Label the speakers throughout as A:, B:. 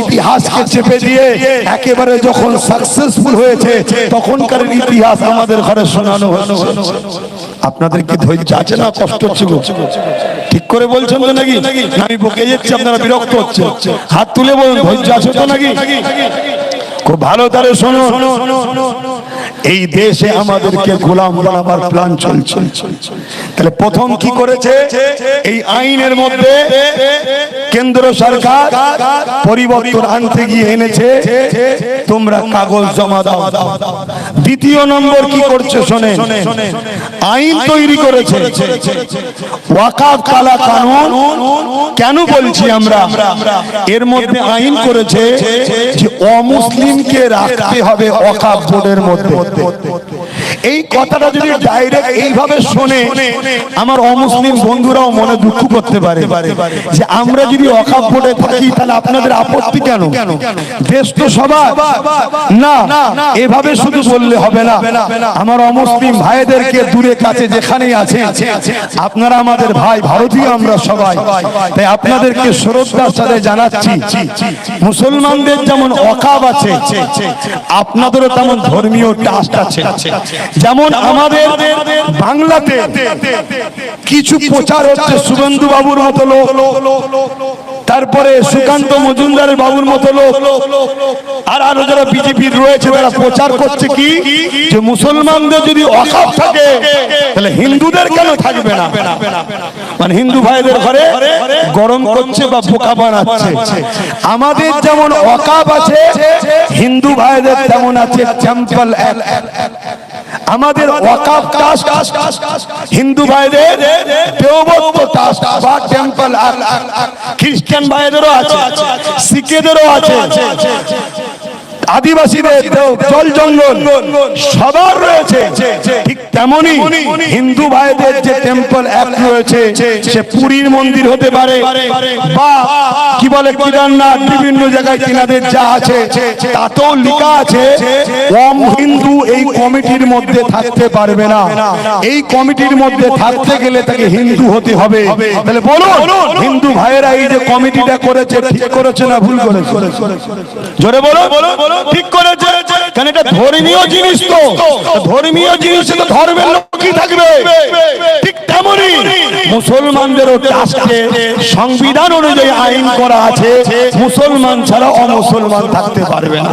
A: ইতিহাসকে চেপে দিয়ে একেবারে যখন সাকসেসফুল হয়েছে, তখনকার ইতিহাস আমাদের ঘরে শোনানো আপনাদের কি ধৈর্য আছে না? কষ্ট হচ্ছে ঠিক করে বলছেন তো নাকি? আমি বকে যাচ্ছি, আপনারা বিরক্ত হচ্ছে হাত তুলে বলুন, ধৈর্য আছে তো নাকি? খুব ভালো তারে শোনো। এই দেশে আমাদেরকে গোলাম বানাবার প্ল্যান চলছে। তাহলে প্রথম কি করেছে? এই আইনের মধ্যে কেন্দ্র সরকার পরিবর্তন আনতে গিয়ে এনেছে। তোমরা কাগজ জমা দাও। দ্বিতীয় নম্বর কি করছে শোনে। আইন তৈরি করেছে। ওয়াকাফ কালা কানুন। কেন বলছি আমরা? এর মধ্যে আইন করেছে যে অমুসলিমকে রাখতে হবে বোর্ডের মধ্যে। এই কথাটা যদি ডাইরেক্ট এইভাবে শোনে, আমার অমুসলিম বন্ধুরাও মনে দুঃখ করতে পারে যে আমরা যদি অকাপ বোর্ডে থাকি, তাহলে আপনাদের আপত্তি কেন? দেশ তো সবার। না, এভাবে শুধু বললে হবে না। আমার অমুসলিম ভাইদেরকে দূরে, কাছে, যেখানেই আছে, আপনারা আমাদের ভাই ভারতীয়, আমরা সবাই। তাই আপনাদেরকে শ্রদ্ধার সাথে জানাচ্ছি, মুসলমানদের যেমন অকাব আছে আপনাদেরও তেমন ধর্মীয় ট্রাস্ট আছে। যেমন আমাদের বাংলাতে কিছু প্রচার হচ্ছে শুভেন্দু বাবুর মতো লোক। তারপরে সুকান্ত মজুমদার বাবুর মতো লোক। আর আরও যারা বিজেপির রয়েছে তারা প্রচার করছে কি? যে মুসলমানদের যদি অকাপ থাকে তাহলে হিন্দুদের কেন থাকবে না? মানে হিন্দু ভাইদের ঘরে গরম করছে বা বোকা বানাচ্ছে। আমাদের যেমন অকাপ আছে হিন্দু ভাইদের তেমন আছে টেম্পল আমাদের ওয়াকাফ ট্রাস্ট হিন্দু ভাইদের দেওবন্দ ট্রাস্ট বা টেম্পল খ্রিস্টান ভাইদেরও আছে শিখেদেরও আছে। আদিবাসীদের জল জঙ্গল সবার রয়েছে ঠিক তেমনি হিন্দু ভাইদের যে টেম্পল রয়েছে সে পুরীর মন্দির হতে পারে বা কি বলে কেদারনাথ বিভিন্ন জায়গায় যা আছে তাতেও লেখা আছে কম হিন্দু এই কমিটির মধ্যে থাকতে পারবে না এই কমিটির মধ্যে থাকতে গেলে তাকে হিন্দু হতে হবে তাহলে বলুন হিন্দু ভাইয়েরা এই যে কমিটিটা করেছে ঠিক করেছে না ভুল করেছে জোরে বলো ঠিক করেছে। কারণ এটা ধর্মীয় জিনিস তো? ধর্মীয় জিনিস তো ধর্মের লোকই থাকবে। ঠিক তেমনি মুসলমানদেরও ট্রাস্টে সংবিধান অনুযায়ী আইন করা আছে। মুসলমান ছাড়া অমুসলমান থাকতে পারবে না।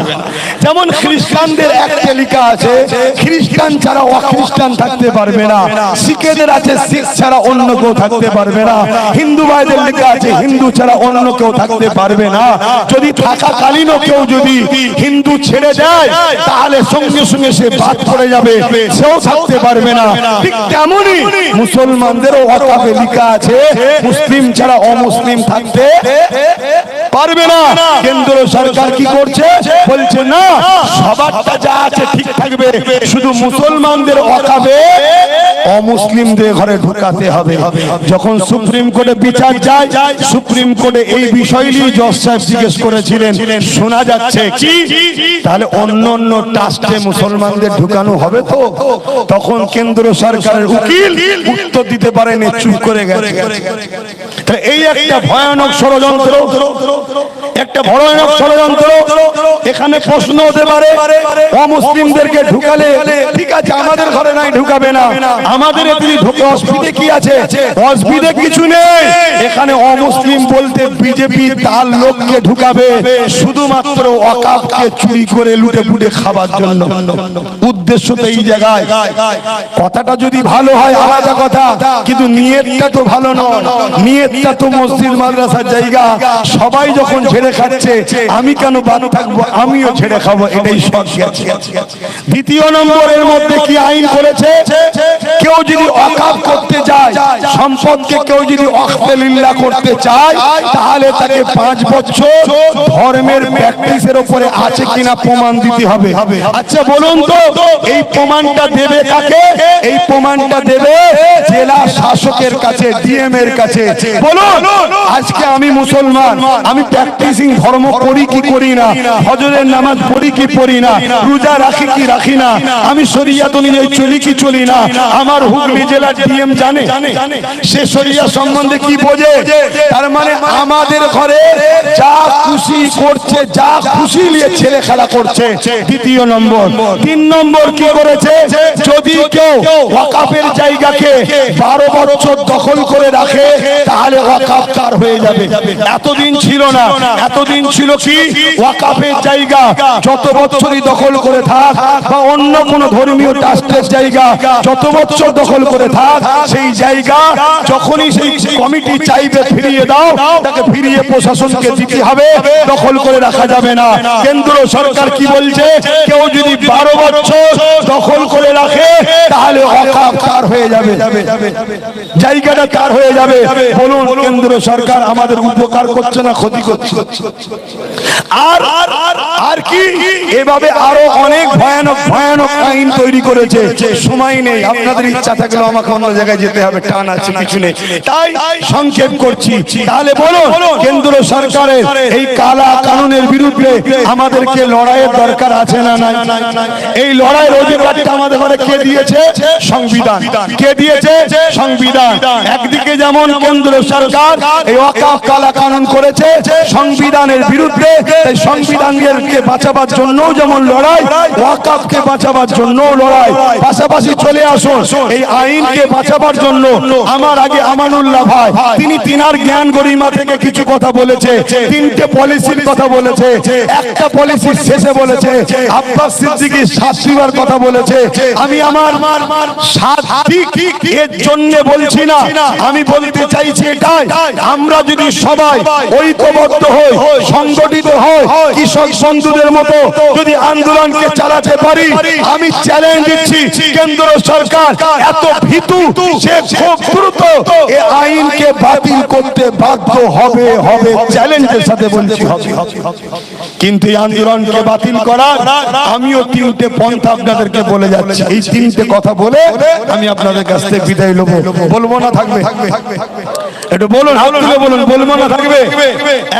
A: যেমন খ্রিস্টানদের একটা লেখা আছে, খ্রিস্টান ছাড়া অখ্রিস্টান থাকতে পারবে না। শিখেদের আছে, শিখ ছাড়া অন্য কেউ থাকতে পারবে না। হিন্দু ভাইদের লেখা আছে, হিন্দু ছাড়া অন্য কেউ থাকতে পারবে না। যদি থাকাকালীনও কেউ যদি হিন্দু ছেড়ে দেয়, তাহলে সঙ্গে সঙ্গে সে বাদ পড়ে যাবে। সেও থাকতে পারবে না। ঠিক তেমনই মুসলমানদেরও অকাবে লেখা আছে, মুসলিম ছাড়া অমুসলিম থাকতে পারবে না। কেন্দ্র সরকার কি করছে? বলছে, না, সবারটা যা আছে ঠিক থাকবে। শুধু মুসলমানদের অকাবে অমুসলিমদের ঘরে ঢুকাতে হবে। যখন সুপ্রিম কোর্টে বিচার যায়, সুপ্রিম কোর্টে এই বিষয় নিয়ে জজ সাহেব জিজ্ঞেস করেছিলেন। শোনা যাচ্ছে কি? তাহলে অন্য অন্য ট্রাস্টে মুসলমানদের ঢুকানো হবে তো? তখন কেন্দ্র সরকারের উকিল উত্তর দিতে পারেনি চুপ করে গেছে। এই একটা ভয়ানক ষড়যন্ত্র, একটা ভয়ানক ষড়যন্ত্র, এখানে প্রশ্ন হতে পারে, অমুসলিমদেরকে ঢুকালে, ঠিক আছে, আমাদের ঘরে নাই, ঢুকাবে না। আমাদের এদিকে ঢুকে অসুবিধে কি আছে? অসুবিধে কিছু নেই। এখানে অমুসলিম বলতে বিজেপি তার লোককে ঢুকাবে, শুধুমাত্র অকাপকে চুরি করে লুটে পুটে খাবার জন্য। উদ্দেশ্য তো এই জায়গায়। কথাটা যদি ভালো হয়, আলাদা কথা। কিন্তু নিয়তটা তো ভালো নয়। নিয়তটা তো মসজিদ, মাদ্রাসার জায়গা। সবাই যখন ছেড়ে খাচ্ছে, আমি কেন বাদ থাকব? আমিও ছেড়ে খাব, এটাই সব দ্বিতীয় নম্বরের মধ্যে কি আইন করেছে? কেউ যদি অকাপ করতে যায় সম্পদকে কেউ যদি অখতেলিল্লা করতে চায়, তাহলে তাকে পাঁচ বছর ধর্মের প্র্যাকটিসের উপরে আছে। কিনা প্রমাণ দিতে হবে। আচ্ছা বলুন তো এই প্রমাণটা দেবে কাকে? এই প্রমাণটা দেবে জেলা শাসকের কাছে ডিএম এর কাছে। বলুন আজকে আমি মুসলমান আমি প্র্যাকটিসিং ধর্ম করি কি করি না? হজরের নামাজ পড়ি কি পড়ি না? রোজা রাখি কি রাখি না? আমি শরিয়াত অনুযায়ী চলি কি চলি না? আমার হুগলি জেলার ডিএম জানে। সে শরিয়া সম্বন্ধে কি বোঝে? তার মানে আমাদের ঘরে যা খুশি করছে যা খুশি নিয়ে ছেলে খেলা করছে। দ্বিতীয় নম্বর। তিন নম্বর কি করেছে? যদি কেউ ওয়াকাফের জায়গাকে বারো বছর দখল করে রাখে, তাহলে ওয়াকাফ কার হয়ে যাবে? এতদিন ছিল না। এতদিন ছিল কি? ওয়াকাফের জায়গা যত বছরই দখল করে থাক বা অন্য কোন ধর্মীয় ট্রাস্টের জায়গা যত বছর দখল করে থাক, সেই জায়গা যখনই সেই কমিটি চাইবে ফিরিয়ে দাও, তাকে ফিরিয়ে প্রশাসনকে দিতে হবে। দখল করে রাখা যাবে না। কেন্দ্র সরকার কি বলছে? কেউ যদি বারো বছর দখল করে রাখে তাহলে অকাপ কার হয়ে যাবে। জায়গাটা কার হয়ে যাবে। বলুন কেন্দ্র সরকার আমাদের উপকার করছে না ক্ষতি করছে আর আর কি? এভাবে আরও অনেক ভয়ানক ভয়ানক আইন তৈরি করেছে। সময় নেই। আপনাদের ইচ্ছা থাকলেও আমাকে অন্য জায়গায় যেতে হবে। টান আছে কিছু নেই। তাই সংক্ষেপ করছি। তাহলে বলুন কেন্দ্র সরকারের এই কালা কানুনের বিরুদ্ধে আমাদেরকে লড়াইয়ের দরকার আছে না নাই? এই লড়াইয়ের অধিকারটা আমাদের কে দিয়েছে? সংবিধান। কে দিয়েছে? সংবিধান। একদিকে যেমন কেন্দ্র সরকার এই অকাপ কালা কানুন করেছে সংবিধানের বিরুদ্ধে এই সংবিধানকে বাঁচাবার জন্য যেমন লড়াই ওয়াকাফকে বাঁচাবার জন্য লড়াই পাশাপাশি চলে আসুন এই আইনকে বাঁচাবার জন্য আমার আগে আমানুল্লাহ ভাই তিনি তিনার জ্ঞান গরিমা থেকে কিছু কথা বলেছে তিনটে পলিসির কথা বলেছে একটা পলিসির শেষে বলেছে, আব্বাস সিদ্দিকী শাস্তিবার কথা বলেছে, আমি আমার এর জন্য বলছি না, আমি বলতে চাইছি এটাই, আমরা যদি সবাই ঐক্যবদ্ধ হই, সংগঠিত হই, কৃষক বন্ধুদের মতো যদি আন্দোলনকে চালাতে পারি, আমি চ্যালেঞ্জ দিচ্ছি কেন্দ্র সরকার, এত ভীতু, সে খুব দ্রুত এই আইনকে বাতিল করতে বাধ্য হবে হবে চ্যালেঞ্জের সাথে বলছি। কিন্তু এই আন্দোলনকে বাতিল করার আমিও তিনটে পন্থা আপনাদেরকে বলে যাচ্ছি। এই তিনটে কথা বলে আমি আপনাদের কাছ থেকে বিদায় নেব। বলব না থাকবে? একটু বলুন বলুন, বলব না থাকবে?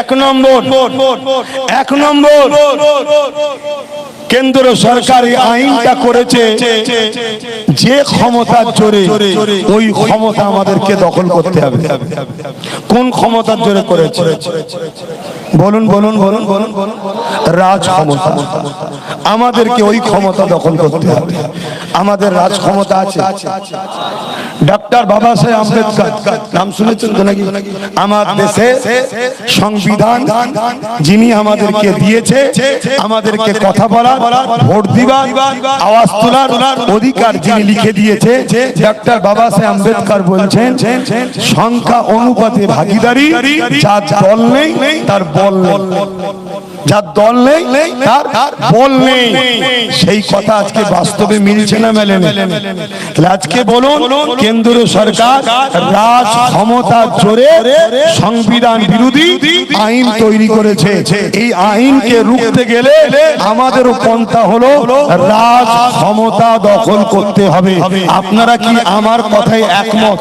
A: এক নম্বর এক নম্বর। কেন্দ্র সরকার আইনটা করেছে যে ক্ষমতার জোরে ওই ক্ষমতা আমাদেরকে দখল করতে হবে। কোন ক্ষমতার জোরে করেছে? বলুন বলুন বলুন বলুন রাজ ক্ষমতা। আমাদেরকে ওই ক্ষমতা দখল করতে হবে। আমাদের রাজ ক্ষমতা আছে। ডক্টর বাবা সাহেব আম্বেদকর, নাম শুনেছেন তো নাকি? আমার দেশে সংবিধান যিনি আমাদেরকে দিয়েছে, আমাদেরকে কথা বলার ভোট দিবার, আওয়াজ তোলার অধিকার যিনি লিখে দিয়েছে, ডাক্তার বাবা সাহেব আম্বেদকর বলছেন, সংখ্যা অনুপাতে ভাগিদারি, যার দল নেই, তার বল নেই। যার দল নেই তার বল নেই। সেই কথা আজকে বাস্তবে মিলছে না মেলে তাহলে আজকে বলুন কেন্দ্র সরকার রাজ ক্ষমতা জোরে সংবিধান বিরোধী আইন তৈরি করেছে। এই আইনকে রুখতে গেলে আমাদেরও পন্থা হলো রাজ ক্ষমতা দখল করতে হবে। আপনারা কি আমার কথায় একমত?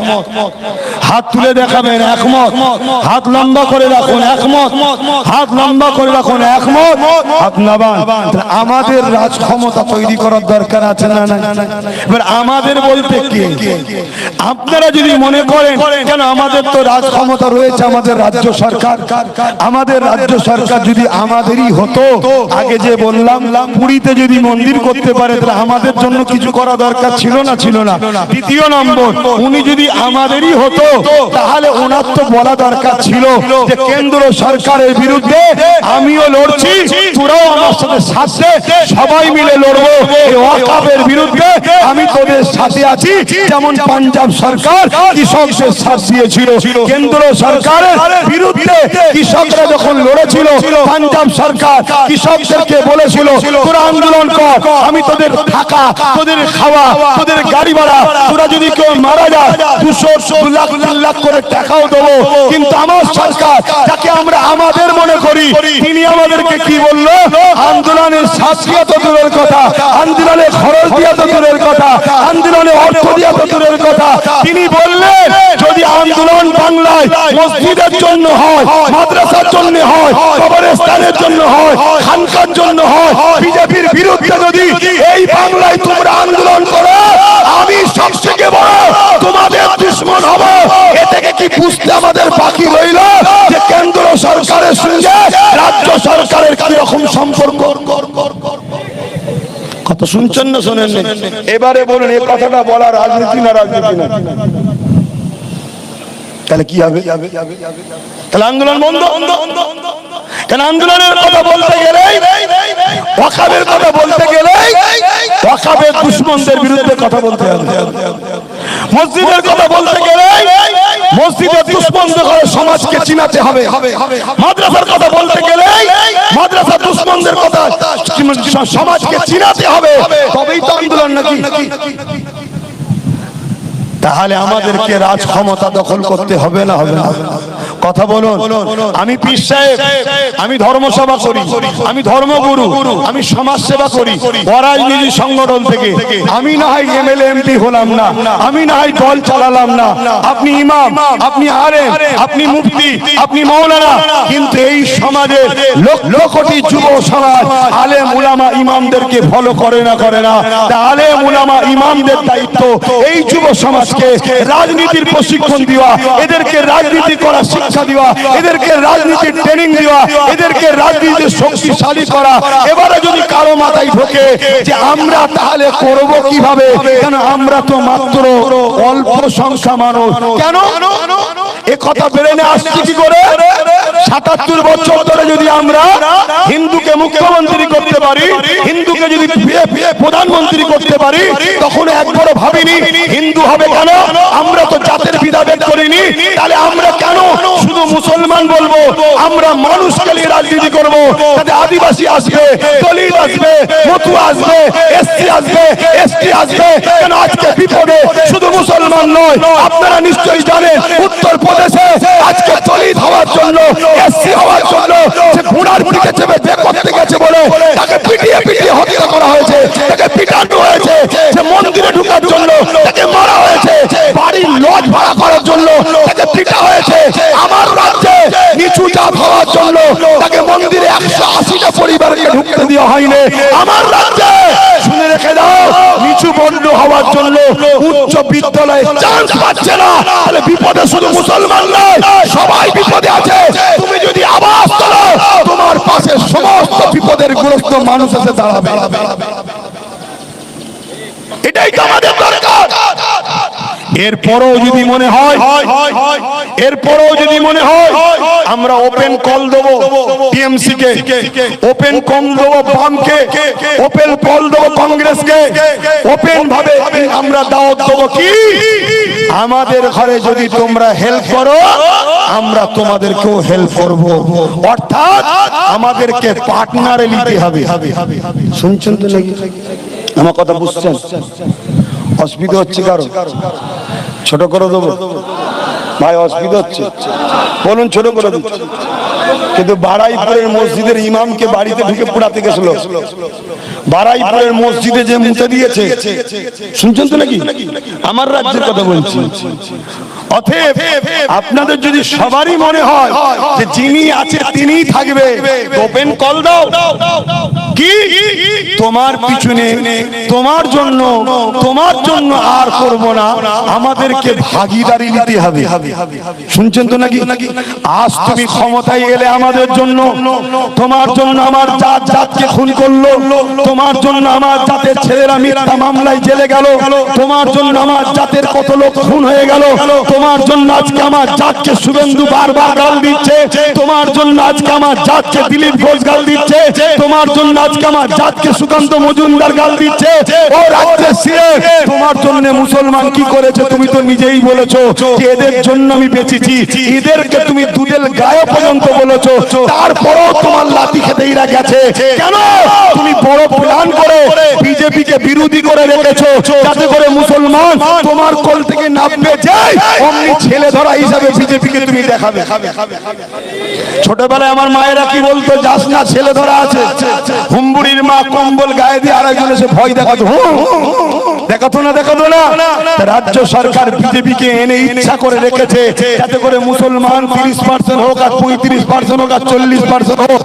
A: হাত তুলে দেখাবেন, একমত। হাত লম্বা করে রাখুন, একমত। হাত লম্বা করে রাখুন, একমত। হাত নাবান। আমাদের রাজ ক্ষমতা তৈরি করার দরকার আছে না না এবার আমাদের বলতে কি? আপনারা যদি মনে করেন, কেন আমাদের তো রাজ ক্ষমতা রয়েছে, আমাদের রাজ্য সরকার। আমাদের রাজ্য সরকার যদি আমাদেরই হতো, আগে যে বললাম, পুরীতে যদি মন্দির করতে পারে, তাহলে আমাদের জন্য কিছু করা দরকার ছিল না ছিল না। দ্বিতীয় নম্বর, উনি যদি আমাদেরই হতো তাহলে ওনার তো বলা দরকার ছিল যে কেন্দ্র সরকারের বিরুদ্ধে আমিও লড়ছি, তোরাও আমার সাথে সাথে সবাই মিলে লড়বো। ওয়াকাবের বিরুদ্ধে আমি তোদের সাথে আছি, যেমন পাঞ্জাব সরকার কৃষকদের সাথ দিয়েছিল। কেন্দ্র সরকারের বিরুদ্ধে কৃষকরা যখন লড়েছিল, পাঞ্জাব সরকার কৃষকদেরকে বলেছিল, তোরা আন্দোলন কর, আমি তোদের থাকা, তোদের খাওয়া, তোদের গাড়ি ভাড়া, তোরা যদি কেউ মারা যায়, দুশো লাখ তিন লাখ করে টাকাও দেবো। কিন্তু আমার সরকার, যাকে আমরা আমাদের মনে করি, তিনি আমাদেরকে কি বলল? আন্দোলনের শাস্ত্রীয় তো দূরের কথা, আন্দোলনে খরচ দিয়া তো দূরের কথা, আন্দোলনে অর্থ দিয়া তো দূরের কথা। তিনি বললেন, যদি আন্দোলন বাংলায় মসজিদের জন্য হয়, মাদ্রাসার জন্য হয়, কবরস্থানের জন্য হয়, খানকার জন্য হয়, বিজেপির বিরুদ্ধে যদি এই বাংলায় তোমরা আন্দোলন করো, আমি সব থেকে বড় তোমাদের দুশ্মন হব। কি বুঝতে আমাদের বাকি রইল যে কেন্দ্র সরকারের সঙ্গে রাজ্য সরকারের কি রকম সম্পর্ক? কত শুনছেন না শোনেন এবারে বলুন, এই কথাটা বলা রাজনীতি না রাজনীতি না তাহলে কি হবে? তাহলে আন্দোলন বন্ধ? কেন আন্দোলনের কথা বলতে গেলে ওয়াকাবের কথা বলতে গেলে ওয়াকাবের দুশ্মনদের বিরুদ্ধে কথা বলতে হবে। মসজিদের কথা বলতে গেলে মসজিদের দুশ্মনদের করে সমাজকে চিনাতে হবে। মাদ্রাসার কথা বলতে গেলে মাদ্রাসা দুশ্মনদের কথা সমাজকে চিনাতে হবে। তবেই তো আন্দোলন নাকি? তাহলে আমাদেরকে রাজ ক্ষমতা দখল করতে হবে না হবে না। কথা বলুন। আমি পীর সাহেব আমি ধর্মসভা করি। আমি ধর্মগুরু। আমি সমাজ সেবা করি। অরাজনীতি সংগঠন থেকে। আমি না হয় এমএলএ এমপি হলাম না। আমি না হয় দল চালালাম না। আপনি ইমাম আপনি আলেম আপনি মুফতি আপনি মৌলানা। কিন্তু এই সমাজে লক্ষ কোটি যুব সমাজ। আলেম উলামা ইমামদেরকে ফলো করে না করে না। আলেম উলামা ইমামদের দায়িত্ব। এই যুব সমাজকে রাজনীতির প্রশিক্ষণ দেওয়া এদেরকে রাজনীতি করা শিক্ষা দেওয়া এদেরকে রাজনীতির ট্রেনিং দেওয়া এদেরকে রাজনীতি শক্তিশালী করা। এবারে যদি কারও মাথায় ঢোকে যে আমরা তাহলে করব কীভাবে কেন আমরা তো মাত্র অল্প সংখ্যা মানুষ। কেন? এ কথা বেড়ে আসছি কি করে? সাতাত্তর বছর ধরে যদি আমরা হিন্দুকে মুখ্যমন্ত্রী করতে পারি, হিন্দুকে যদি প্রধানমন্ত্রী করতে পারি তখন একবারও ভাবিনি হিন্দু হবে কেন? আমরা তো জাতের বিধাভেদ করিনি। তাহলে আমরা কেন শুধু মুসলমান বলব? আমরা মানুষকে নিয়ে রাজনীতি করব। তাতে আদিবাসী আসবে, দলিত আসবে মতু আসবে, এসসি আসবে, এসটি আসবে। কেন আজকে বিপদে? শুধু মুসলমান নয়, আপনারা নিশ্চয়ই জানেন উত্তর প্রদেশে আজকে দলিত হওয়ার জন্য এসসি হওয়ার জন্য সে ঘোড়ার পিঠে চেপে বে করতে গেছে বলে তাকে পিটিয়ে পিটিয়ে হত্যা করা হয়েছে তাকে পিটানো হয়েছে সে মন্দিরে ঢোকার জন্য তাকে মারা হয়েছে বাড়ির লজ ভাড়া করার জন্য তাকে পিটা হয়েছে আমার রাজ্যে নিচু জাত হওয়ার জন্য তাকে মন্দিরে একশো আশিটা পরিবারকে ঢুকতে দেওয়া হয়নি। আমার রাজ্যে রেখে দাও। নিচু বন্ধ হওয়ার জন্য উচ্চ বিদ্যালয়ে চান্স পাচ্ছে না। তাহলে বিপদে শুধু মুসলমান নয়, সবাই বিপদে আছে। তুমি যদি তোলো তোমার পাশে সমস্ত বিপদের গ্রস্ত মানুষ এসে দাঁড়াবে। এটাই তো আমাদের এরপরও যদি মনে হয় এরপরও যদি মনে হয় আমরা ওপেন কল দেবো টিএমসি কে। ওপেন কল দেবো বামকে ওপেন কল দেবো কংগ্রেসকে ওপেন ভাবে আমরা দাওয়াত দেবো কি? আমাদের ঘরে যদি তোমরা হেল্প করো আমরা তোমাদেরকেও হেল্প করব। অর্থাৎ আমাদেরকে পার্টনারে নিতে হবে। শুনছেন তো নাকি? আমার কথা বুঝছেন? অসুবিধা হচ্ছে কারও? ছোট করে দেবো? ভাই, অসুবিধা হচ্ছে। বলুন, ছোট করে দিচ্ছি কিন্তু বাড়াইপুরের মসজিদের ইমামকে বাড়িতে ঢুকে পোড়াতে গেছিল। মসজিদে যে মুছে দিয়েছে। শুনছেন তো নাকি? আমার রাজ্যের কথা বলছি। অতএব আপনাদের যদি সবারই মনে হয় যে যিনি আছে তিনিই থাকবে ওপেন কল দাও। কি? তোমার পিছনে, তোমার জন্য তোমার জন্য আর করব না। আমাদেরকে ভাগিদারি নিতে হবে। শুনছেন তো নাকি? আজ তুমি ক্ষমতায় এলে আমাদের জন্য, তোমার জন্য আমার জাত জাতকে খুন করল, তোমার জন্য আমার জাতের ছেলেরা মিথ্যা মামলায় জেলে গেল, তোমার জন্য আমার জাতের কত লোক খুন হয়ে গেল তোমার জন্য আজকে আমার জাতকে শুভেন্দু বারবার গাল দিচ্ছে। তোমার জন্য আজকে আমার জাতকে দিলীপ ঘোষ গাল দিচ্ছে। তোমার জন্য আজকে আমার জাতকে সুকান্ত মজুমদার গাল দিচ্ছে। ও রাজ্যের সিএম তোমার জন্য মুসলমান কি করেছে তুমি তো নিজেই বলেছ। যে এদের জন্য আমি বেঁচেছি। এদেরকে তুমি দুধের গায়ে পর্যন্ত বলেছ। তারপরও তোমার লাঠি খেতে এরা গেছে। কেন? তুমি বড় প্ল্যান করে বিজেপিকে বিরোধী করে রেখেছো। যাতে করে মুসলমান তোমার কোল থেকে নামবে। যায় অমনি ছেলে ধরা হিসাবে বিজেপিকে তুমি দেখাবে। ছোটবেলায় আমার মায়েরা কি বলতো যাস না ছেলে ধরা আছে। হুম্বুড়ির মা কম্বল গায়ে দিয়ে আরেকজন এসে ভয় দেখাতো। দেখাতো না দেখাতো না। রাজ্য সরকার বিজেপিকে এনে ইচ্ছা করে রেখেছে যাতে করে মুসলমান তিরিশ পার্সেন্ট হোক আর পঁয়ত্রিশ পার্সেন্ট হোক আর চল্লিশ পার্সেন্ট হোক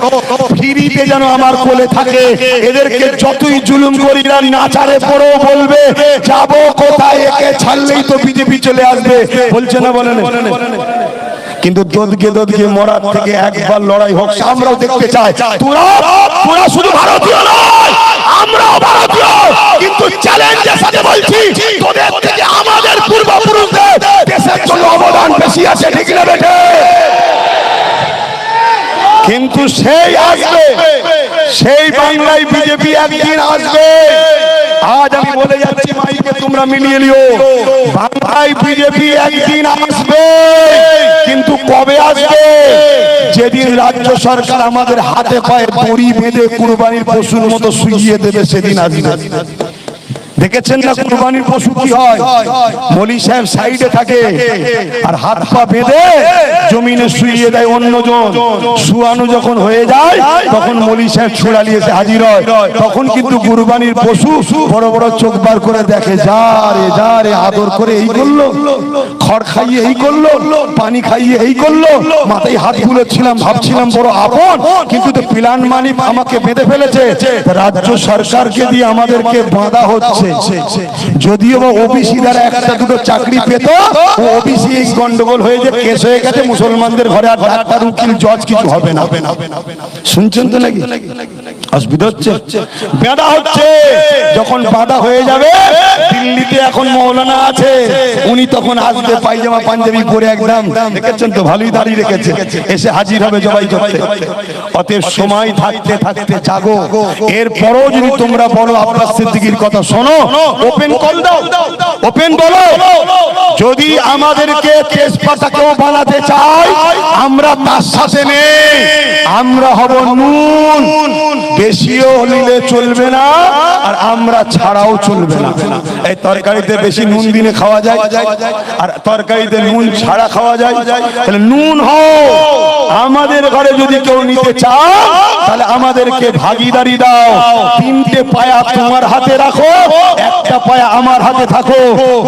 A: ফিরিতে যেন আমার কোলে থাকে। এদেরকে যতই জুলুম করি না নাচারে পড়েও বলবে যাব কোথায়? একে ছাড়লেই তো বিজেপি চলে আসবে। বলছে না বলেন? কিন্তু দোদকে দোদকে মরার থেকে একবার লড়াই হোক, আমরাও দেখতে চাই। তোরা তোরা শুধু ভারতীয় নয়, আমরাও ভারতীয়। কিন্তু চ্যালেঞ্জের সাথে বলছি, তোদের থেকে আমাদের পূর্বপুরুষদের দেশের জন্য অবদান বেশি আছে, ঠিক না বেটে কিন্তু সেই আসবে। সেই বাংলায় বিজেপি একদিন আসবে। আজ আমি বলে যাচ্ছি মাইকে, তোমরা মিলিয়ে নিও। বাংলায় বিজেপি একদিন আসবে। কিন্তু কবে আসবে? যেদিন রাজ্য সরকার আমাদের হাতে পায়ে দড়ি বেঁধে কুরবানির পশুর মতো শুইয়ে দেবে, সেদিন আসবে। দেখেছেন না কুরবানির পশু কি হয়? মলি সাহেব সাইডে থাকে আর হাত পা বেঁধে জমিনে শুইয়ে দেয় অন্যজন। শুয়ানো যখন হয়ে যায়, তখন মলি সাহেব ছোড়ালি এসে হাজির হয়। তখন কিন্তু কুরবানির পশু বড় বড় চোখ বার করে দেখে, যা রে যা রে, আদর করে এই করল। খড় খাইয়ে এই করল, পানি খাইয়ে এই করল। মাথায় হাত গুলোছিলাম ভাবছিলাম বড় আপন, কিন্তু তো প্লান মালিক আমাকে বেঁধে ফেলেছে। রাজ্য সরকারকে দিয়ে আমাদেরকে বাঁধা হচ্ছে। যদিও বা ওবিসি দ্বারা একটা দুটো চাকরি পেত ওবিসি গন্ডগোল হয়ে যে কেস হয়ে গেছে মুসলমানদের ঘরে আর ডাক্তার উকিল জজ কিছু হবে না। শুনছেন তো নাকি? অসুবিধা হচ্ছে? বেঁধা হচ্ছে। যখন বাধা হয়ে যাবে, দিল্লিতে এখন মৌলানা আছে। উনি তখন আসবে পায়জামা পাঞ্জাবি পরে একদম, দেখেছেন তো, ভালোই দাঁড়িয়ে রেখেছে। এসে হাজির হবে জবাই করতে। অতএব সময় থাকতে থাকতে জাগো। এরপরও যদি তোমরা বলো আব্বাস সিদ্দিকীর কথা শোনো ওপেন কল দাও। ওপেন বলো। যদি আমাদেরকে তেজপাতাকেও বানাতে চাই আমরা তার সাথে নেই। আমরা হব নুন। বেশিও নিলে চলবে না, আর আমরা ছাড়াও চলবে না। এই তরকারিতে বেশি নুন দিনে খাওয়া যায়। আর তরকারিতে নুন ছাড়া খাওয়া যায়। তাহলে নুন হও। আমাদের ঘরে যদি কেউ নিতে চাও, তাহলে আমাদেরকে ভাগিদারি দাও। তিনটে পায়া তোমার হাতে রাখো, একটা পায়া আমার হাতে থাকো।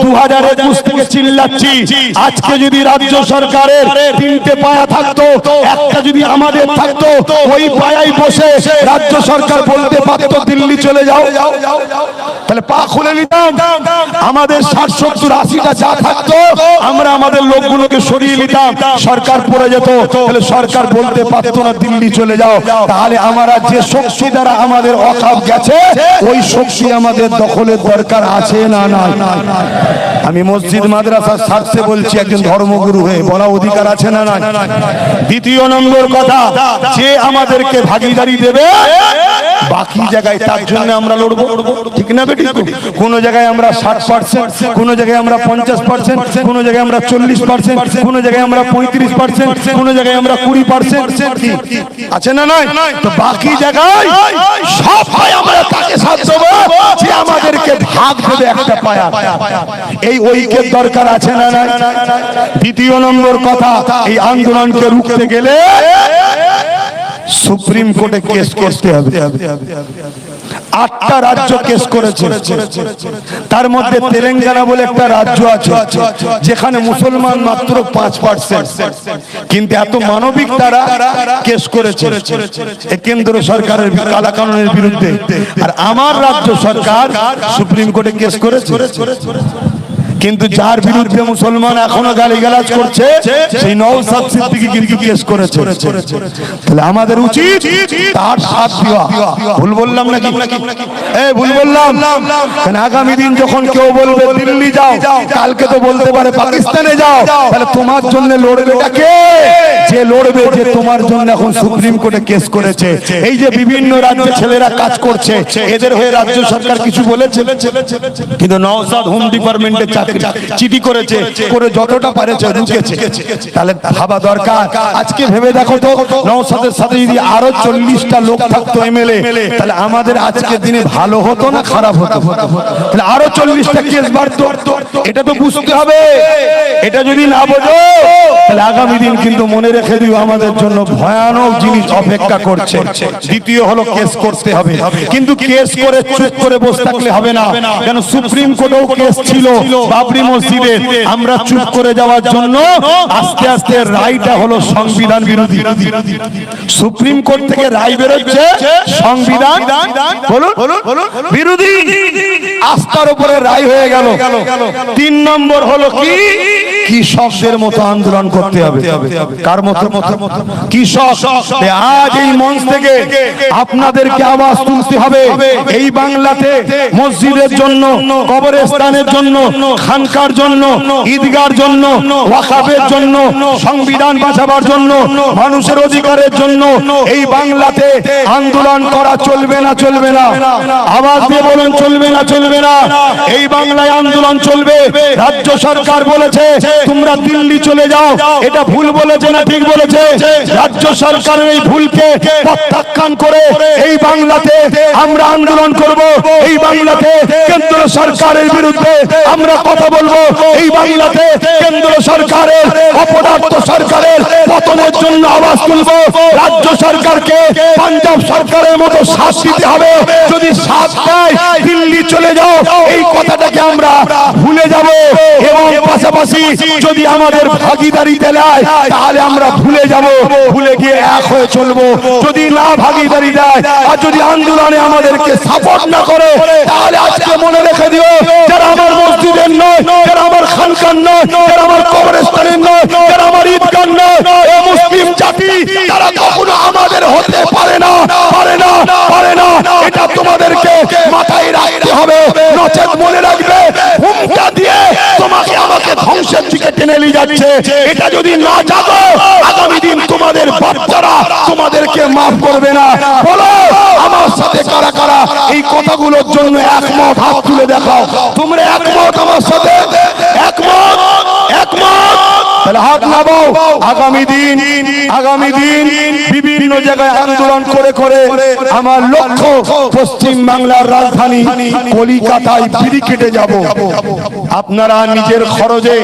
A: দু হাজার একুশ থেকে চিল্লাচ্ছি। আজকে যদি রাজ্য সরকারের তিনটে পায়া থাকতো, একটা যদি আমাদের থাকতো, ওই পায়াই বসে রাজ্য সরকার বলতে পারতো, দিল্লি চলে যাও। তাহলে পা খুলে নিতাম। আমাদের ষাট, সত্তর, আশিটা যা থাকতো, আমরা আমাদের লোকগুলোকে সরিয়ে নিতাম। সরকার পড়ে যেত। তাহলে সরকার বলতে পারতো না, দিল্লি চলে যাও। তাহলে আমরা যে শক্তি দ্বারা আমাদের অকাপ গেছে, ওই শক্তি আমাদের দখলের দরকার আছে না না আমি মসজিদ মাদ্রাসার স্বার্থে বলছি, একজন ধর্মগুরু হয়ে বলা অধিকার আছে না না দ্বিতীয় নম্বর কথা, যে আমাদেরকে ভাগিদারি দেবে বাকি জায়গায় তার জন্য আমরা লড়বো? ঠিক না বেটি? কোন জায়গায় আমরা ষাট পার্সেন্ট কোন জায়গায় আমরা পঞ্চাশ পার্সেন্ট কোন জায়গায় আমরা চল্লিশ পার্সেন্ট কোন জায়গায় আমরা পঁয়ত্রিশ পার্সেন্ট কোন জায়গায় আমরা কুড়ি পার্সেন্ট। আছে না নয় তো বাকি জায়গায় সব ভাই আমরা তাকে সাথ দেবো যে আমাদেরকে ভাগ দেবে একটা পায়া। এই ঐক্যের দরকার আছে না না দ্বিতীয় নম্বর কথা এই আন্দোলনকে রুখতে গেলে সুপ্রিম কোর্টে কেস করতে হবে। আটটা রাজ্য কেস করেছে। তার মধ্যে তেলেঙ্গানা বলে একটা রাজ্য আছে, যেখানে মুসলমান মাত্র পাঁচ পার্সেন্ট কিন্তু এত মানবিক তারা কেস করেছে। কেন্দ্র সরকারের কালা কানুনের বিরুদ্ধে। আর আমার রাজ্য সরকার সুপ্রিম কোর্টে কেস করেছে। কিন্তু যার বিরুদ্ধে মুসলমান এখনও গালিগালাজ করছে, সেই নওসাদ সিদ্দিকী কিন্তু কেস করেছে। তাহলে আমাদের উচিত তার সাথ দেওয়া। ভুল বললাম নাকি? এ, ভুল বললাম। কেন আগামী দিন যখন কেউ বলবে, দিল্লি যাও, কালকে তো বলতে পারে, পাকিস্তানে যাও, তাহলে তোমার জন্য লড়বেটা কে? যে লড়বে যে তোমার জন্য এখন সুপ্রিম কোর্টে কেস করেছে। এই যে বিভিন্ন রাজ্যে ছেলেরা কাজ করছে, এদের হয়ে রাজ্য সরকার কিছু বলেছে? কিন্তু নওসাদ হোম ডিপার্টমেন্টে চাকরি চিঠি করেছে করে যতটা পারেছে ঢুকেছে তাহলে ভাবা দরকার। আজকে ভেবে দেখো তো নওসাদের সাথে যদি আরও চল্লিশটা লোক থাকতো এমএলএ তাহলে আমাদের আজকের দিনে ভালো হতো না খারাপ হতো? তাহলে আরও চল্লিশটা কেস বাড়তো। এটা তো বুঝতে হবে। এটা যদি না বোঝো তাহলে আগামী দিন কিন্তু মনে রেখে দিও আমাদের জন্য ভয়ানক জিনিস অপেক্ষা করছে। দ্বিতীয় হলো কেস করতে হবে। কিন্তু কেস করে চুপ করে বসে থাকলে হবে না। কেন সুপ্রিম কোর্টেও কেস ছিল বাবরি মসজিদে আমরা চুপ করে যাওয়ার জন্য আস্তে আস্তে রায়টা হলো সংবিধান বিরোধী। সুপ্রিম কোর্ট থেকে রায় বেরোচ্ছে, সংবিধান, বলুন, বিরোধী। আস্থার উপরে রায় হয়ে গেল। তিন নম্বর হলো কি? কৃষকদের মতো আন্দোলন করতে হবে। কার মতো? কৃষক। আজ এই মঞ্চ থেকে আপনাদেরকে আওয়াজ তুলতে হবে। এই বাংলাতে মসজিদের জন্য, কবরস্থানের জন্য খানকার জন্য, ঈদগার জন্য ওয়াকাবের জন্য, সংবিধান বাঁচাবার জন্য, মানুষের অধিকারের জন্য এই বাংলাতে আন্দোলন করা চলবে না চলবে না। আওয়াজ দিয়ে বলুন, চলবে না চলবে না। এই বাংলায় আন্দোলন চলবে। রাজ্য সরকার বলেছে, তোমরা দিল্লি চলে যাও। এটা ভুল বলেছে না ঠিক বলেছে? রাজ্য সরকারের এই ভুলকে প্রত্যাখ্যান করে এই বাংলাতে আমরা আন্দোলন করব। এই বাংলাতে কেন্দ্র সরকারের বিরুদ্ধে আমরা কথা বলব, এই বাংলাতে কেন্দ্র সরকারের, অপদার্থ সরকারের পতনের জন্য আওয়াজ তুলবো। রাজ্য সরকারকে পাঞ্জাব সরকারের মতো সাথ দিতে হবে। যদি সাথ দেয়, দিল্লি চলে যাও। এই কথাটাকে আমরা ভুলে যাব। এবং পাশাপাশি যদি আমাদের ভাগিদারিতে নেয় তাহলে আমরা ভুলে যাব। ভুলে গিয়ে এক হয়ে চলবো। যদি না ভাগিদারি দেয়, আর যদি আন্দোলনে আমাদেরকে সাপোর্ট না করে, তাহলে আজকে মনে রেখে দিও, যারা আমার মসজিদের নয় যারা আমার খানকান নয় যারা আমার কবরস্থানের নয় যারা আমার ঈদগান নয় এ মুসলিম জাতি তারা কখনো আমাদের হতে পারে না পারে না পারে না এটা তোমাদেরকে মাথায় রাখতে হবে নচেত মনে রাখবে হুমকা দিয়ে তোমাকে আমাকে ধ্বংসের দিকে টেনে নিয়ে যাচ্ছে। এটা যদি না জাগো আগামী দিন তোমাদের বাচ্চারা তোমাদেরকে মাফ করবে না। বলো আমার সাথে কারা কারা এই কথাগুলোর জন্য একমত, হাত তুলে দেখাও। তোমরা একমত আমার সাথে? একমত? একমত? তাহলে হাত নামাও। আগামী দিন আগামী দিন জায়গায় আন্দোলন করে করে আমার লক্ষ্য পশ্চিম বাংলার রাজধানী কলিকাতায় কেটে যাব। আপনারা নিজের খরচে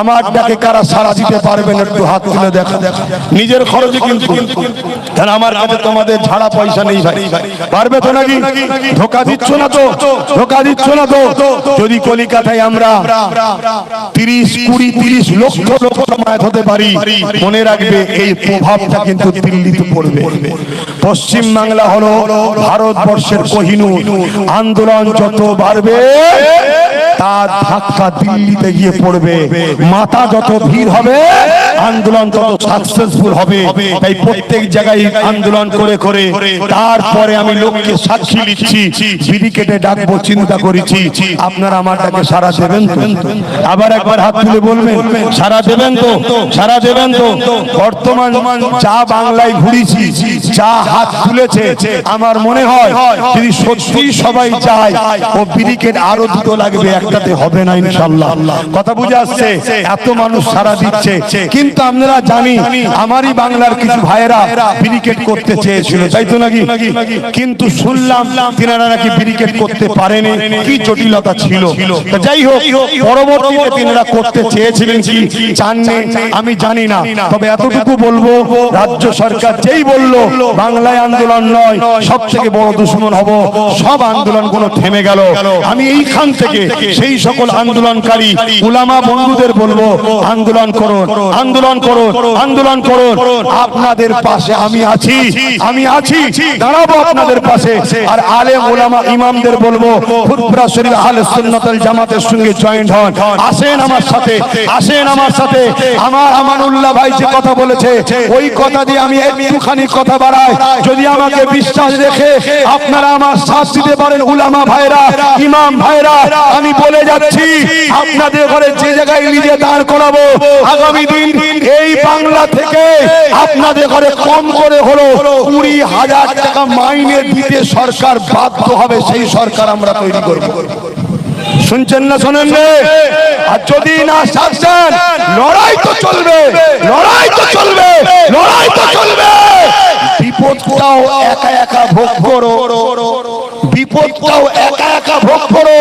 A: আমার ডাকে কারা সারা দিতে পারবেন একটু হাত তুলে দেখা। নিজের খরচে কিন্তু কারণ আমার কাছে তোমাদের ঝাড়া পয়সা নেই ভাই? পারবে তো নাকি? ধোকা দিচ্ছ না তো? ধোকা দিচ্ছ না তো? যদি কলিকাতায় আমরা তিরিশ কুড়ি তিরিশ লক্ষ লোক জমায়েত হতে পারি মনে রাখবে এই প্রভাবটা কিন্তু দিল্লিতে পড়বে। পশ্চিম বাংলা হলো ভারতবর্ষের কহিনু আন্দোলন যত বাড়বে, তার ধাক্কা দিল্লিতে গিয়ে পড়বে। মাথা যত ভিড় হবে আন্দোলন তত সাকসেসফুল হবে তাই প্রত্যেক জায়গায় আন্দোলন করে করে তারপরে আমি লোককে সাক্ষী লিখছি বিড়ি কেটে ডাকবো চিন্তা করেছি আপনারা আমার ডাকে সারা দেবেন তো? আবার একবার হাত তুলে বলবেন সারা দেবেন তো? সারা দেবেন তো? বর্তমান চা বাংলায় ঘুরিছি চা হাত তুলেছে আমার মনে হয় যদি সত্যি সবাই চায় ও ব্রিকেট আরও দুটো লাগবে একটাতে হবে না ইনশাল্লাহ। কথা বুঝে আসছে? এত মানুষ সারা দিচ্ছে। কিন্তু আপনারা জানি আমারই বাংলার কিছু ভাইয়েরা ব্রিকেট করতে চেয়েছিল তাই তো নাকি? কিন্তু শুনলাম তিনারা নাকি ব্রিকেট করতে পারেনি। কি জটিলতা ছিল? যাই হোক পরবর্তীতে তিনারা করতে চেয়েছিলেন কি? চাননি? আমি জানি না। তবে এতটুকু বলব রাজ্য সরকার যেই বলল বাংলায় আন্দোলন নয় সব থেকে বড় দুশ্মন হব সব আন্দোলনগুলো। থেমে গেল। আমি এইখান থেকে সেই সকল আন্দোলনকারী উলামা বন্ধুদের বলব আন্দোলন করুন আন্দোলন করুন, আন্দোলন করুন। আপনাদের পাশে আমি আছি আমি আছি। দাঁড়াবো আপনাদের পাশে। আর আলেম ওলামা ইমামদের বলব, ফুরফুরা শরীর আহলে সুন্নাতুল জামাতের সঙ্গে জয়েন্ট হন। আসেন আমার সাথে, আসেন আমার সাথে। আমার আমানুল্লাহ ভাই যে কথা বলেছে, ওই কথা দিয়ে আমি একটুখানি কথা বাড়াই। যদি আমাকে বিশ্বাস রেখে আপনারা আমার সাথ দিতে পারেন, উলামা ভাইরা, ইমাম ভাইরা, আমি বলে যাচ্ছি, আপনাদের ঘরে যে জায়গায় নিজে দাঁড় করাবো, আগামী দিন এই বাংলা থেকে আপনাদের ঘরে কম করে হলো কুড়ি হাজার টাকা মাইনে দিতে সরকার বাধ্য হবে, সেই সরকার আমরা তৈরি করব। শুনছেন না শোনেন আর যদি না শাসন লড়াই তো চলবে, লড়াই তো চলবে, লড়াই তো চলবে। বিপদটাও একা একা ভোগ করো। বিপদটাও একা একা ভোগ করো।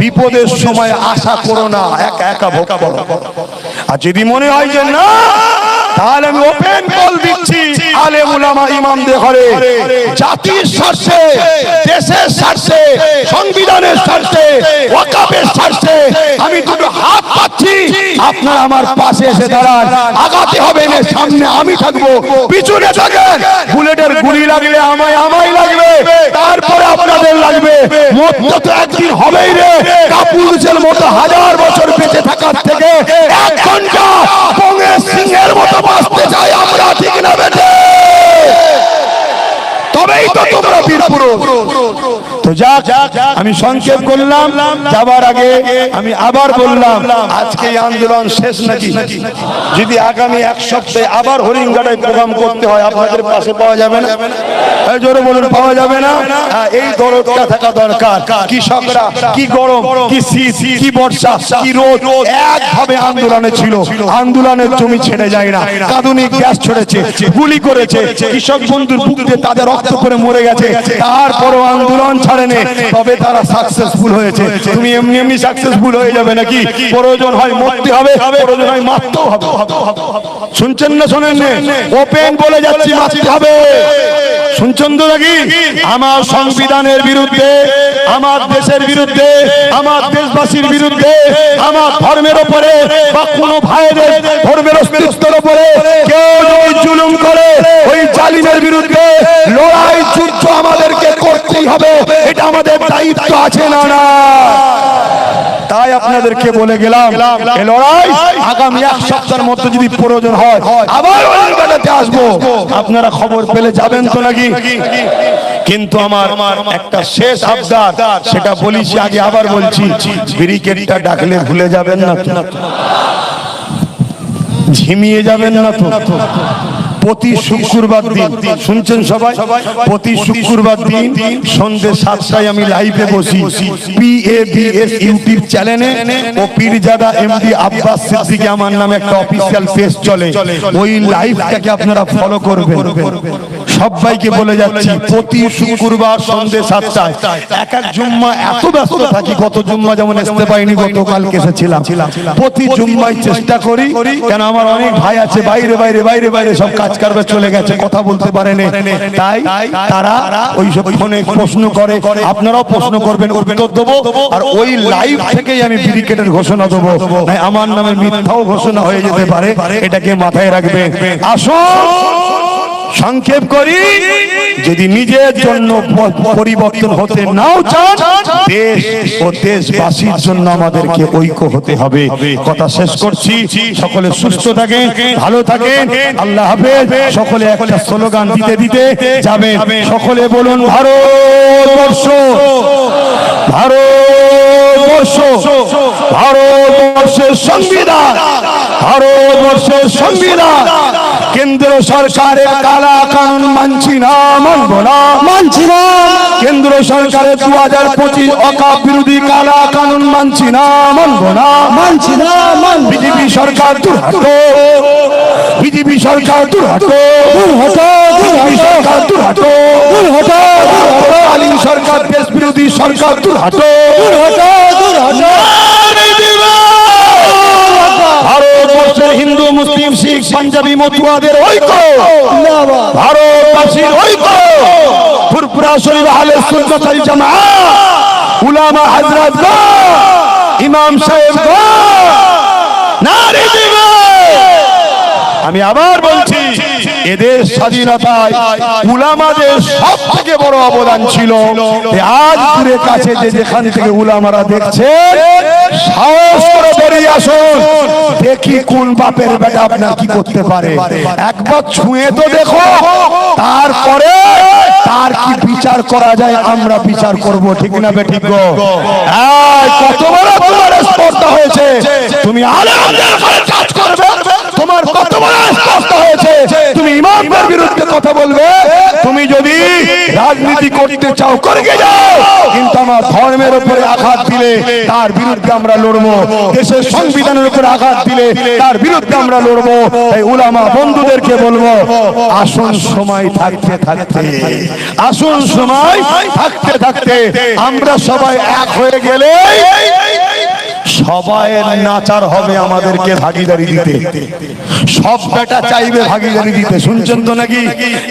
A: বিপদের সময় আশা করো না, একা একা ভোগ করো। আর যদি মনে হয় যে না তাহলে আমি ওপেন কল দিচ্ছি আলেম উলামা ইমামদের ঘরে। জাতির স্বার্থে, দেশের স্বার্থে, সংবিধানের স্বার্থে ওয়াকাবের স্বার্থে আমি দুটো হাত পাচ্ছি। আপনারা আমার পাশে এসে দাঁড়ান। আগাতে হবে না, সামনে আমি থাকব। পিছনে থাকেন। বুলেটের গুলি লাগলে আমায় আমায় লাগবে। তারপরে আপনাদের লাগবে। মত তো একদিন হবেই রে। কাপুরুষের মতো হাজার বছর বেঁচে থাকার থেকে এক ঘণ্টা বঙ্গের সিংহের মতো বাঁচতে চাই আমরা ঠিক না বেটে তবেই পুরুষ। তো যাক আমি সংক্ষেপ করলাম যাবার আগে আমি আবার বললাম আজকে আন্দোলন শেষ নাকি? যদি আগামী এক সপ্তাহে আবার প্রোগ্রাম করতে হয় আপনাদের পাশে পাওয়া যাবে না? জোরে বলুন পাওয়া যাবে না? হ্যাঁ, এই দরদটা থাকা দরকার। কি গরম কি শীত কি বর্ষা কি রোদ একভাবে আন্দোলনে ছিল। আন্দোলনের জমি ছেড়ে যায় না। কাঁদুনি গ্যাস ছড়েছে গুলি করেছে। কৃষক বন্ধুর বুক তাদের রক্ত করে মরে গেছে। তারপরও আন্দোলন ছাড়েনি তবে তারা সাকসেসফুল হয়েছে। তুমি এমনি এমনি সাকসেসফুল হয়ে যাবে নাকি? প্রয়োজন হয় মরতে হবে প্রয়োজন হয় মারতেও হবে। শুনছেন না শোনেন ওপেন বলে যাচ্ছি মারতে হবে। শুনছেন তো নাকি? আমার সংবিধানের বিরুদ্ধে আমার দেশের বিরুদ্ধে আমার দেশবাসীর বিরুদ্ধে আমার ধর্মের ওপরে বা কোনো ভাইদের ধর্মের অস্তিত্বের ওপরে কেউ জুলুম করে করতেই হবে, এটা আমাদের দায়িত্ব আছে না না? তাই আপনাদেরকে বলে গেলাম, এ লড়াই আগামী এক সপ্তাহের মধ্যে যদি প্রয়োজন হয়, আবার ওয়ানগাটাতে আসব। আপনারা খবর পেলে যাবেন তো নাকি? কিন্তু আমার একটা শেষ আবদার, সেটা বলিছি, আগে আবার বলছি ব্রিকেটটা ডাকলে ভুলে যাবেন না? ঝিমিয়ে যাবেন না তো। প্রতি শুক্রবার দিন। শুনছেন সবাই? প্রতি শুক্রবার দিন সন্ধে সাতটায় আমি লাইভে বসি। পিএবিএস ইউটিউব চ্যানেলে ও পীরজাদা এমডি আব্বাস সিদ্দিকী আমার নামে একটা অফিসিয়াল পেজ চলে। ওই লাইভটাকে আপনারা ফলো করবেন। সবাইকে বলে যাচ্ছি প্রতি শুক্রবার সন্ধে সাতটায়। এক এক জুম্মা এত ব্যস্ত থাকি গত জুম্মা যেমন আসতে পারিনি গতকালকে এসেছিলাম। প্রতি জুম্মায় চেষ্টা করি কেন আমার অনেক ভাই আছে বাইরে বাইরে বাইরে বাইরে সব কাজ কারবার চলে গেছে কথা বলতে পারেনি। তাই তারা ওই সব ফোনে প্রশ্ন করে আপনারাও প্রশ্ন করবেন উত্তর দেবো আর ওই লাইভ থেকেই আমি ব্রিকেটের ঘোষণা দেবো। আমার নামে মিথ্যাও ঘোষণা হয়ে যেতে পারে এটাকে মাথায় রাখবে। আসুন সংক্ষেপ করি, যদি নিজের জন্য পরিবর্তন হতে নাও চান, দেশ ও দেশবাসীর জন্য আমাদেরকে ঐক্য হতে হবে। কথা শেষ করছি। সকলে সুস্থ থাকে ভালো থাকেন। আল্লাহ হাফেজ। সকলে একটা স্লোগান দিতে দিতে যাবেন সকলে বলুন, ভারতবর্ষ ভারতবর্ষ, ভারতবর্ষের সংবিধান ভারতবর্ষের সংবিধান। কেন্দ্র সরকারের কালা কানুন মানছি না মানব না। মানছি না। কেন্দ্র সরকারের দু হাজার পঁচিশ অকাপ বিরোধী কালা কানুন মানছি না মানব না। মানছি না বিজেপি সরকার দুর্হাটো। বিজেপি সরকার দুর্হাটো। দুর্হাটো বিজেপি সরকার দুর্হাটো। দুর্হাটো আলিম সরকার দেশ বিরোধী সরকার দুর্হাটো। দুর্হাটো ভারতবর্ষের মুসলিম শিখ পাঞ্জাবি মতুয়াদের ঐক্য। ভারতবাসীর ঐক্য। ফুরপুরা শরীফ আলে সুন্নাত আল জামাআত উলামা হযরত ইমাম সাহেব নারে দিবে আমি আবার বলছি এদের স্বাধীনতায় উলামাদের সব থেকে বড় অবদান ছিল। আজ দূরের কাছে যে যেখান থেকে উলামারা দেখছে সাহস করে বেরিয়ে আসুন। দেখি কোন বাপের বেটা আপনার কি করতে পারে। একবার ছুঁয়ে তো দেখো, তারপরে তার কি বিচার করা যায় আমরা বিচার করব, ঠিক না বে ঠিক কত বড় স্পর্ধা হয়েছে। তুমি আলেমদের কাজ করবে। তোমার কত বড় স্পর্ধা হয়েছে। তুমি ইমামদের বিরুদ্ধে কথা বলবে। তুমি যদি রাজনীতি করতে চাও করে যাও। কিন্তু আমার ধর্মের উপরে আঘাত দিলে তার বিরুদ্ধে আমরা লড়বো। দেশের সংবিধানের উপরে আঘাত দিলে তার বিরুদ্ধে আমরা লড়বো। এই উলামা বন্ধুদেরকে বলব আসুন সময় থাকতে থাকতে। আসুন সময় থাকতে থাকতে। আমরা সবাই এক হয়ে গেলে সবাই নাচার হবে আমাদেরকে ভাগিদারি দিতে। সব বেটা চাইবে ভাগিদারি দিতে। শুনছেন তো নাকি?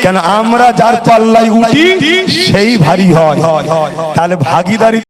A: কেন আমরা যার পাল্লাই উঠি, সেই ভারী হয়। তাহলে ভাগিদারি